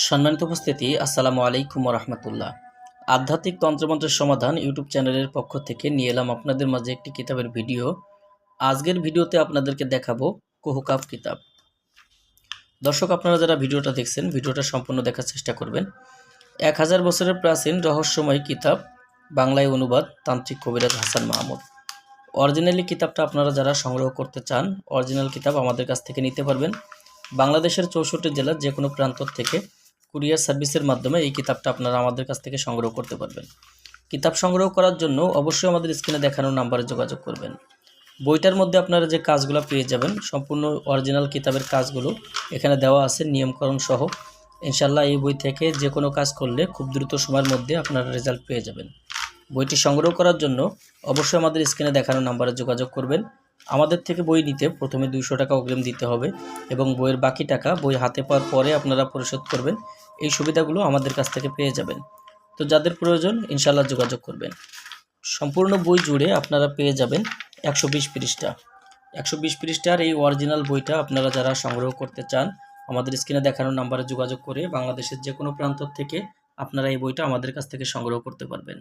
সম্মানিত উপস্থিতি, আসসালামু আলাইকুম রহমতুল্লাহ আধ্যাত্মিক তন্ত্রমন্ত্রের সমাধান ইউটিউব চ্যানেলের পক্ষ থেকে নিয়ে এলাম আপনাদের মাঝে একটি কিতাবের ভিডিও। আজকের ভিডিওতে আপনাদেরকে দেখাবো কোহকাব কিতাব। দর্শক, আপনারা যারা ভিডিওটা দেখছেন, ভিডিওটা সম্পূর্ণ দেখার চেষ্টা করবেন। এক হাজার বছরের প্রাচীন রহস্যময় কিতাব, বাংলায় অনুবাদ, তান্ত্রিক কবিরাজ হাসান মাহমুদ। অরিজিনালি কিতাবটা আপনারা যারা সংগ্রহ করতে চান, অরিজিনাল কিতাব আমাদের কাছ থেকে নিতে পারবেন। বাংলাদেশের চৌষট্টি জেলার যে কোনো প্রান্ত থেকে কুরিয়ার সার্ভিসের মাধ্যমে এই কিতাবটা আপনারা আমাদের কাছ থেকে সংগ্রহ করতে পারবেন। কিতাব সংগ্রহ করার জন্য অবশ্যই আমাদের স্ক্রিনে দেখানো নাম্বারে যোগাযোগ করবেন। বইটার মধ্যে আপনারা যে কাজগুলো পেয়ে যাবেন, সম্পূর্ণ অরিজিনাল কিতাবের কাজগুলো এখানে দেওয়া আছে, নিয়মকরণ সহ। ইনশাল্লাহ এই বই থেকে যে কোনো কাজ করলে খুব দ্রুত সময়ের মধ্যে আপনারা রেজাল্ট পেয়ে যাবেন। বইটি সংগ্রহ করার জন্য অবশ্যই আমাদের স্ক্রিনে দেখানো নাম্বারে যোগাযোগ করবেন। আমাদের থেকে বই নিতে প্রথমে দুইশো টাকা অগ্রিম দিতে হবে এবং বইয়ের বাকি টাকা বই হাতে পাওয়ার পরে আপনারা পরিশোধ করবেন। এই সুবিধাগুলো আমাদের কাছ থেকে পেয়ে যাবেন। তো যাদের প্রয়োজন ইনশাল্লাহ যোগাযোগ করবেন। সম্পূর্ণ বই জুড়ে আপনারা পেয়ে যাবেন একশো বিশ পৃষ্ঠা। একশো বিশ পৃষ্ঠার এই অরিজিনাল বইটা আপনারা যারা সংগ্রহ করতে চান, আমাদের স্ক্রিনে দেখানোর নাম্বারে যোগাযোগ করে বাংলাদেশের যে কোনো প্রান্ত থেকে আপনারা এই বইটা আমাদের কাছ থেকে সংগ্রহ করতে পারবেন।